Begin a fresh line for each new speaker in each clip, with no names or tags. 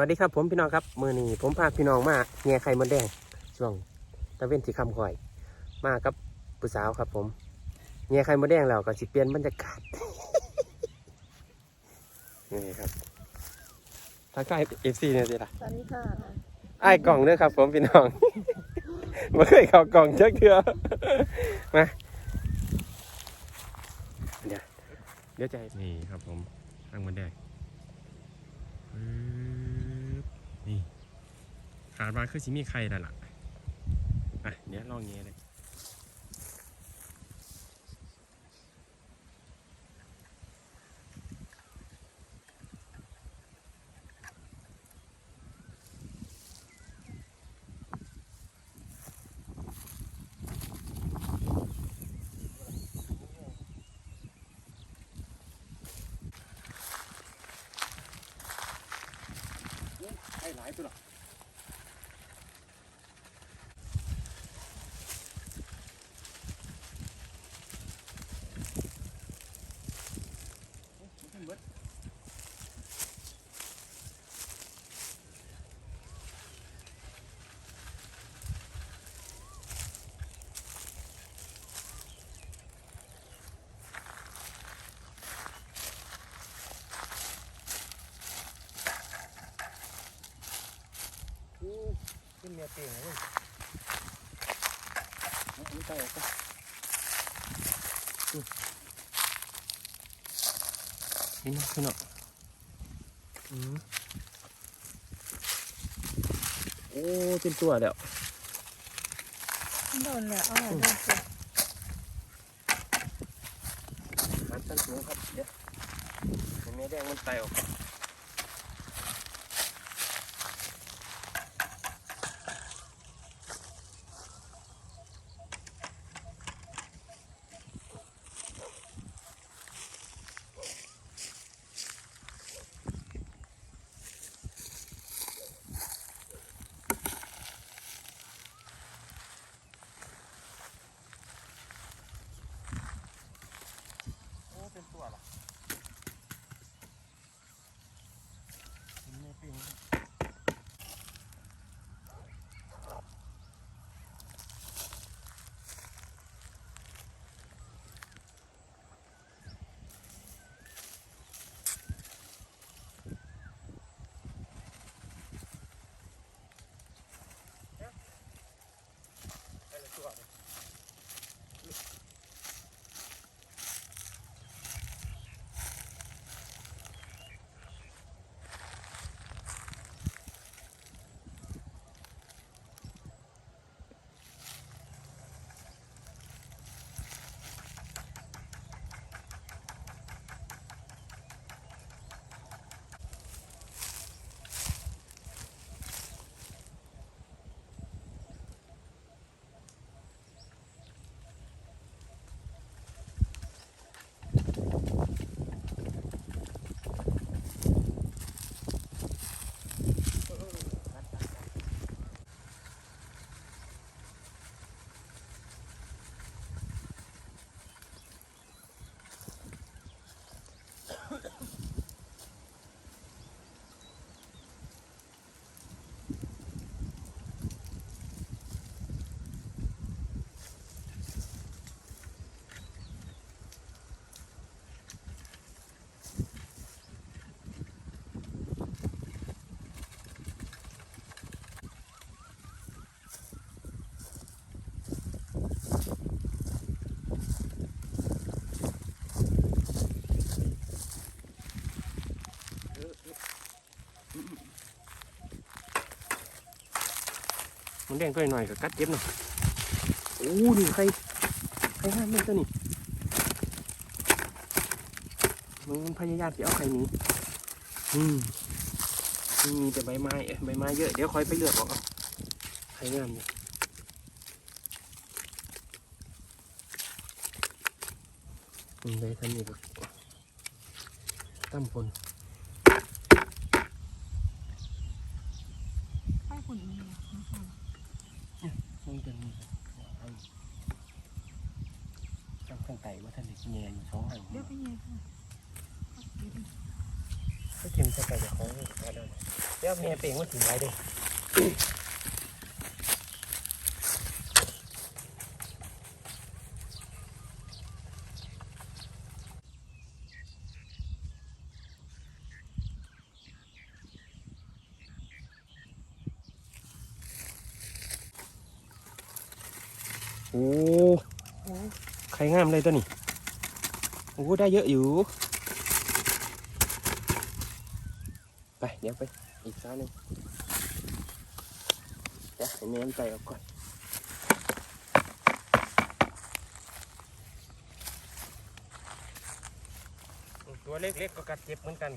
วัสดีครับผมพี่น้องครับมือนี้ผมพาพี่น้องมาแง่ไข่มดแดงช่วงตะเว้นที่คำคอย มากับผู้สาวครับ ผมแง่ไข่มดแดงแล้วก็สิเปลี่ยนบรรยากาศนี่ครับทักทายเอฟซีเนี่ยสิล่ะ
สวัสดีค่ะ
ไอ้ายกล่องเด้อครับ ผมพี่น้องไม่เคยเข้ากล่องเชือกเถื่อมาเดี๋ยวเดี๋ยวจะให้นี่ครับผมทางมดแดงปึ๊บนี่ ขาดว่าคือสิมีไข่แล้วล่ะอะเดี๋ยวลองเงี้ยเลย ขึ้นเมียเตียงเลยนี่ใส่ออกไปนี่นะพี่น้องอืมโอ้เป็นตัวแล้ว
โดนแล้วเอาหน่อยโดนสิ
มันตั้งสูงครับเดี๋ยวมันไม่แดงมันไตออก แดงตัวหน่อยก็กัดเจ็บหน่อยโอ้นี่ใครใครห้ามมันตัวนี้มันพยายามจะเอาไข่นี้อืมมีแต่ใบไม้เอ้ใบไม้เยอะเดี๋ยวคอยไปเลือกออกเอาไข่งามเนี่ยมันได้ทันนี่ก็ตั้มคน
ไข่
ขุนนี่ ใส่ไก่จะของขาดเดี๋ยวแม่เป่งว่าถึงไรเด้โอ้
อ้
ไข่งามเลยตัวนี้โอ้ได้เยอะอยู่ ไป เดี๋ยวไป อีกซ้ายหนึ่งเดี๋ยวให้แม่มันไปออกก่อนตัวเล็กๆก็กัดเจ็บเหมือนกัน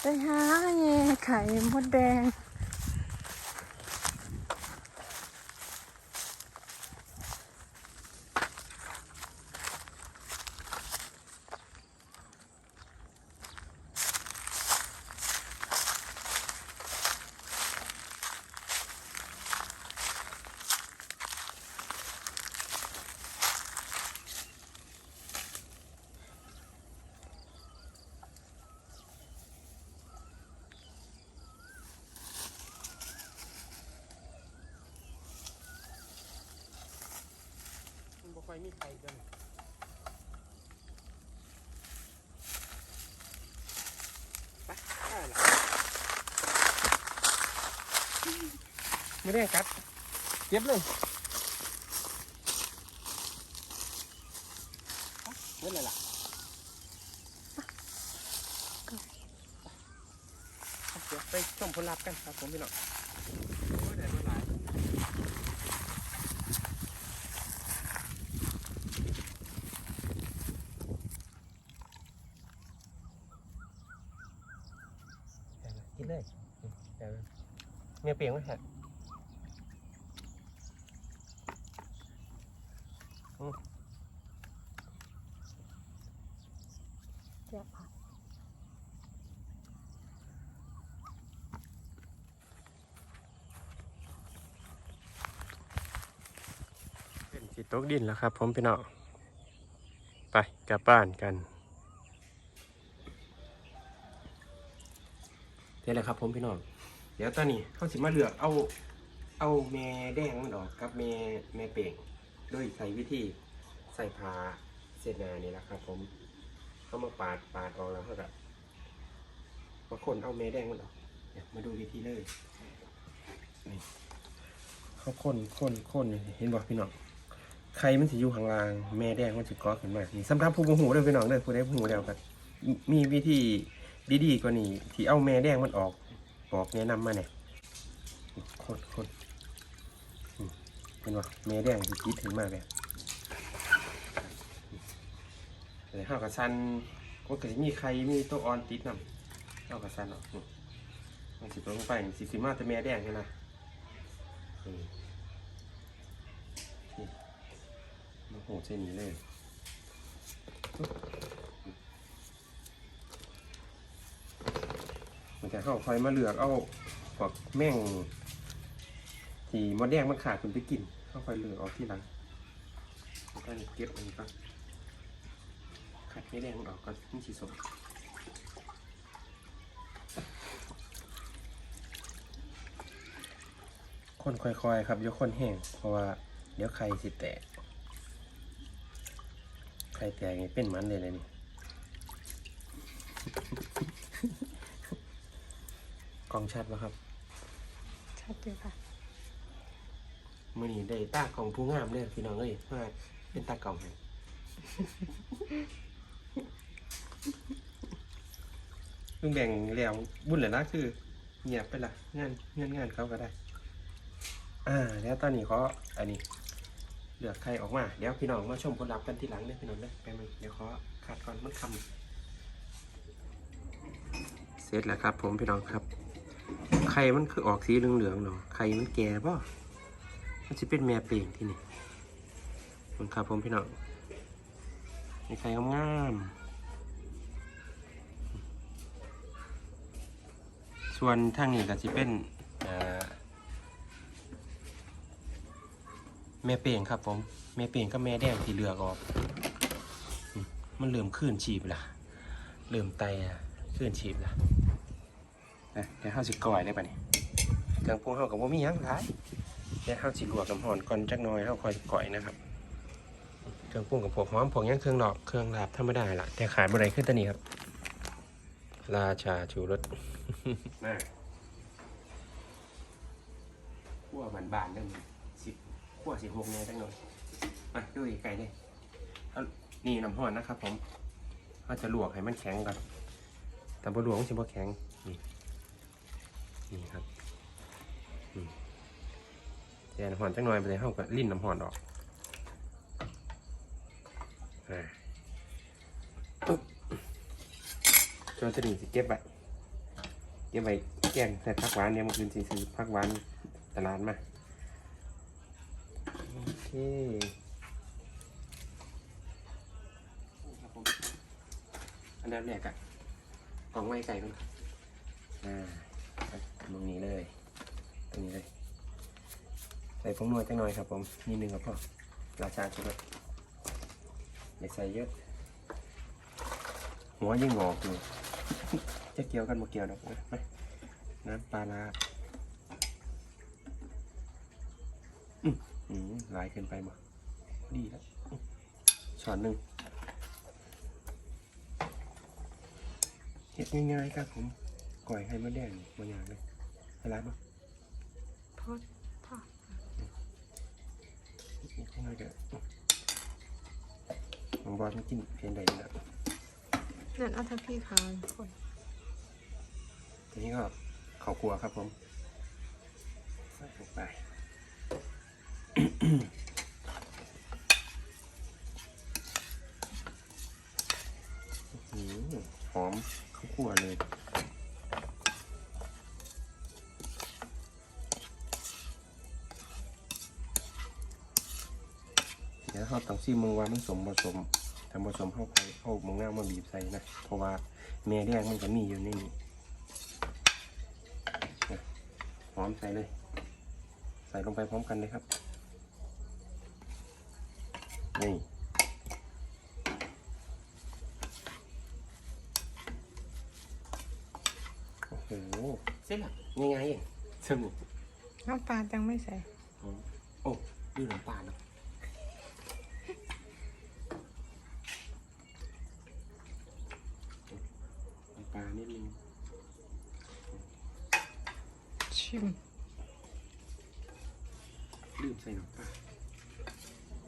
ไปหาแง่ไข่มดแดง
มันบ่ค่อยมีไข่กันไปได้ละไม่ได้กัดเก็บเลยเมื่อไรล่ะเดี๋ยวไปชมผลลัพธ์กันครับผมพี่น้องโอ้ยได้มาหลาย กินเลยเดี๋ยว เปลี่ยนไว้ฮะ
เจ้าค่ะ
เป็นสีตกดินแล้วครับ ผมพี่น้องไปกลับบ้านกันนี่แหละครับผมพี่น้อง เดี๋ยวตอนนี้เขาสิมาเลือกเอาเอาแม่แดงมันออกกับแม่แม่เป่งโดยใส่วิธีใส่ผ้าเส้นนานี่แหละครับ ผมเขามาปาดปาดออกแล้วเขาแบบมาคนเอาแม่แดงมันออกเดี๋ยวมาดูวิธีเลยนี่เขาคนคนคนเห็นบอกพี่น้องใครมันสิอยู่ข้างล่างแม่แดงมันสิกอขึ้นมานี่สำหรับผู้บ่หูเด้อพี่น้องเด้อผู้ใดบ่หูแล้วกันมีวิธีดีๆกว่านี้ที่เอาแม่แดงมันออก บอกแนะนำมาเนี่ยคนคนเห็นบ่แม่แดงที่คิดถึงมากเลยเลยห้าวกับซันก็ก็จะมีใครมีตัวอ่อนติดนำห้าวกับซันเนาะอืมมันสิตรงไปนี่สิสิมาแต่แม่แดงใช่ไหมมนี่มาโหเส้นนี้เลย มันจะเข้าคอยมาเลือกเอาพวกแม่งที่มดแดงมันขาดคุณไปกินเข้าคอยเลือกเอาที่หลังก็เก็บอันนี้ก่อนขัดไม่แดงออกก็มันสีสมคนค่อยๆครับอยกคนแห้งเพราะว่าเดี๋ยวไข่สิแตกไข่แตกนี่เป็นมันเลยเลยนี่ ล้องชัดปะครับ
ชัดอยู่ค่ะ
มื่อนี้ได้ตากล่องผู้งามเลยพี่น้องเอ้ยมาเป็นตากล่องให้เพิ่งแบ่งแล้วบุญเหลือนะคือเงียบไปละงานงานงานเขาก็ได้ อ่า แล้วตอนนี้เขาอันนี้เลือกใครออกมา เดี๋ยวพี่น้องมาชมผลลัพธ์กันทีหลังเนี่ยพี่น้องนะแป๊บนึงเดี๋ยวขอคัดก่อนมันคำเสร็จแล้วครับ ผมพี่น้องครับ ไข่มันคือออกสีเหลืองๆเนาะไข่มันแก่ป่ะมันจะเป็นแม่เปล่งที่นี่มันครับผมพี่น้องมีไข่งามๆส่วนทางนี้ก็จะเป็นแม่เปล่งครับผมแม่เปล่งกับแม่แดงที่เหลือกออก มันเริ่มขึ้นชีพละเริ่มไตอะขึ้นชีพละ นะเดี๋ยวเฮาสิก่อยได้ปะเนี่ยเครื่องปรุงเฮากับว่ามีหยังหลายเดี๋ยวเฮาสิลวกน้ำร้อนก่อนจักหน่อยเฮาค่อยก่อยนะครับ เครื่องปรุงกับพวกหอมพวกหยังเครื่องดอกเครื่องลาบธรรมดาละแต่ขายบ่ได้ขึ้นตัวนี้ครับ ราชาชูรสมาขั้วบานบานๆเรื่องสิบขั้วสิบหกเนี่ยจังหน่อยมาดูอีกไก่เนี่ยนี่น้ำห้อนนะครับผมเราจะลวกให้มันแข็งก่อนแต่บ่ลวกมันจะบ่แข็งนี่ นี่ครับแต่น้ำห้อนจังหน่อยไปเลยเฮาก็ลิ้นน้ำหอนออกจนสนิทสิเก็บไว้เก็บไว้แกงใส่ผักหวานเนี่ยมื่อคืนสิซื้อผักหวานตลาดมาโอเคอันดับแรกอะกล่องไม้ไก่ก่อนอ่า ตรงนี้เลย ตรงนี้เลย ใส่ผงนวดจังหน่อยครับผมนิดนึงครับพ่อราชาชุดอย่าใส่เยอะ หัวยิ่งงอกอยู่จะเกี่ยวกันบ่เกี่ยวดอกนะน้ำปลาลาอืมอืมหลายเกินไปบ่ดีแล้วช้อนหนึ่งเฮ็ดง่ายๆครับผมก่อยให้มะแดงบางอย่างเลย ให้ร้านบ่
ทอดทอด
เฮ็ดง่ายๆก็ผมบอกมันกินเพียงใดนี่แหละ
นั่นเอาทัพพี่ขาวคน
ทีนี้ก็ข้าวครัวครับผมใส่ลงไป เดี๋ยวเราต้องซีมึงว่ามันสมผสมทำผสมเข้าไปเข้ามึงง่ามาบีบใส่นะ เพราะว่าเมียแดงมันก็มีอยู่ในนี้นะหอมใส่เลย ใส่ลงไปพร้อมกันเลยครับ นี่โอ้โหเสร็จละง่ายๆเองสมุก
น้ำปลาจังไม่ใส่
โอ้ดูน้ำปลาเนาะ น้ำปลานิดนึง
ชิม
ลืมใส่น้ำปลา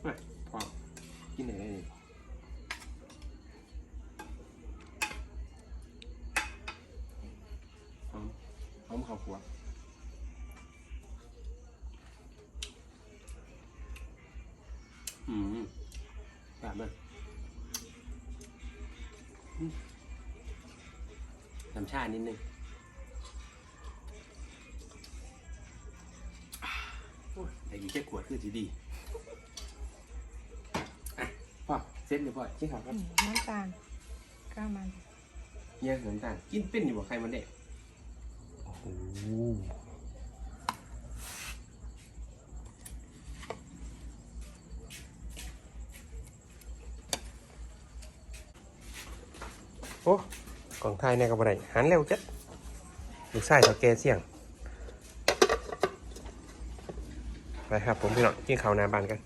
ไม่พอกินไหนได้เลยหอมหอมข้าวคั่วอืมแบบนั้นอืม น้ำชานิดนึงโอ้ยแต่อยู่แค่ขวดคือสีดีอะพ่อเซ็ตเลยพ่อชิคครับ
อืมน้ำตาลก้ามัน
เยี่ยน้ำตาลกินเป็นอยู่บ่ใครมันเด็กโอ้โหโอ้ กล่องไทยเนี่ยกับอะไรหันเร็วจัดลูกชายต่อแกเสี่ยงไปครับผมพี่น้องกินข้าวหนาบานกัน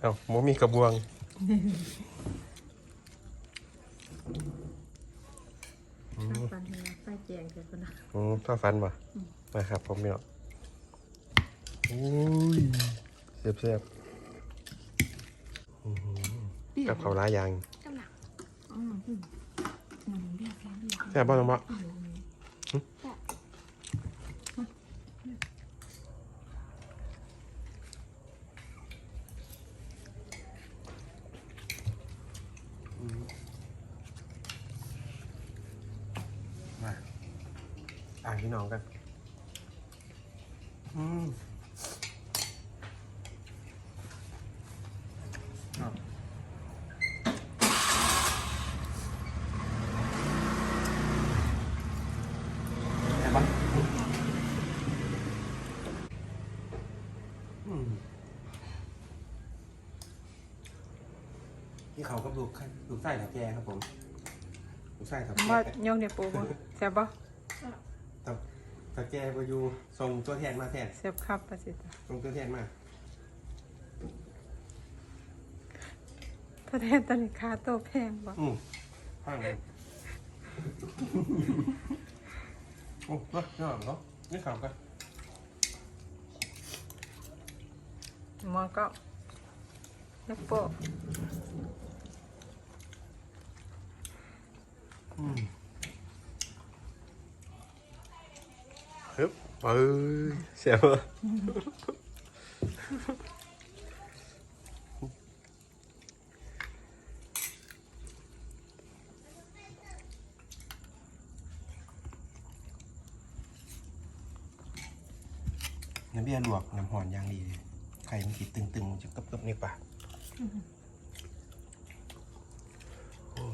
เอาหมูมีกระบวง
น้ำปลาเนื้อใส่แจงเสร็จแล้วนะ
อืมข้าวฟันวะมาครับผมพี่น้อง อุ้ยเสียบเสียบอื้อหือกับข้าวหลายอย่าง
กำลังอืมอืมอืมเรียกแล้วเรียก
แซ่บบ้างหรือเปล่ามาอ่านพี่น้องกัน อืมครับแต่ปะ ที่ เขากับลูกลูกไส้ถับแกครับผมลูกไส้ถับ
ว่า
แก
ยกเดี๋ยวปูบ่แซ่บบ่
ถับถับแกไปอยู่ส่งตัวแทนมาแทน
แซ่บครับประสิทธิ์
ส่งตัวแทนมา
ประเทศตอนนี้ค่าโตแพงบ่
อืมฟังเลยโอ้เนาะเนาะเนาะนี่เขากัน
หมอก็ยกโปะ
อืม ฮึบเอ้ยเสียวะน้ำเบียร์ลวกน้ำหอนอย่างดีเลยไข่มันติดตึงๆจะกรึบๆในปากโอ้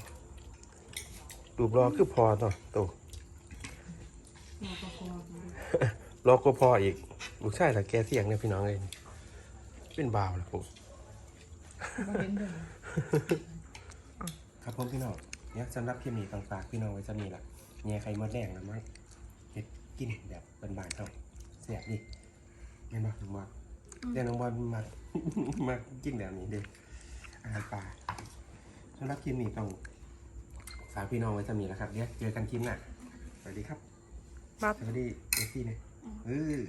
รูปรอคือพอต่อโตรอก็พออีกลูกชายแต่แกเสียงเนี่ยพี่น้องเลยเป็นบ่าวแล้วผม
บ่เห็นเด้อ
ครับผมพี่น้องเนี่ยสำหรับคลิปนี้ต้องฝากพี่น้องไว้จะมีละเนี่ยใครมดแรงนะมั้งเฮ็ดกินแบบเป็นบานๆเขาเสียบนี่เห็นปะน้องบอลเดี๋ยวน้องบอลมามากินแบบนี้เด้ออาหารป่าสำหรับคลิปนี้ต้อง ฝากพี่น้องไว้จะมีแล้วครับเดี๋ยวเจอกันคลิปหน้าสวัสดีครับ
บับ
สวัสดีเอซี่เนี่ยเออ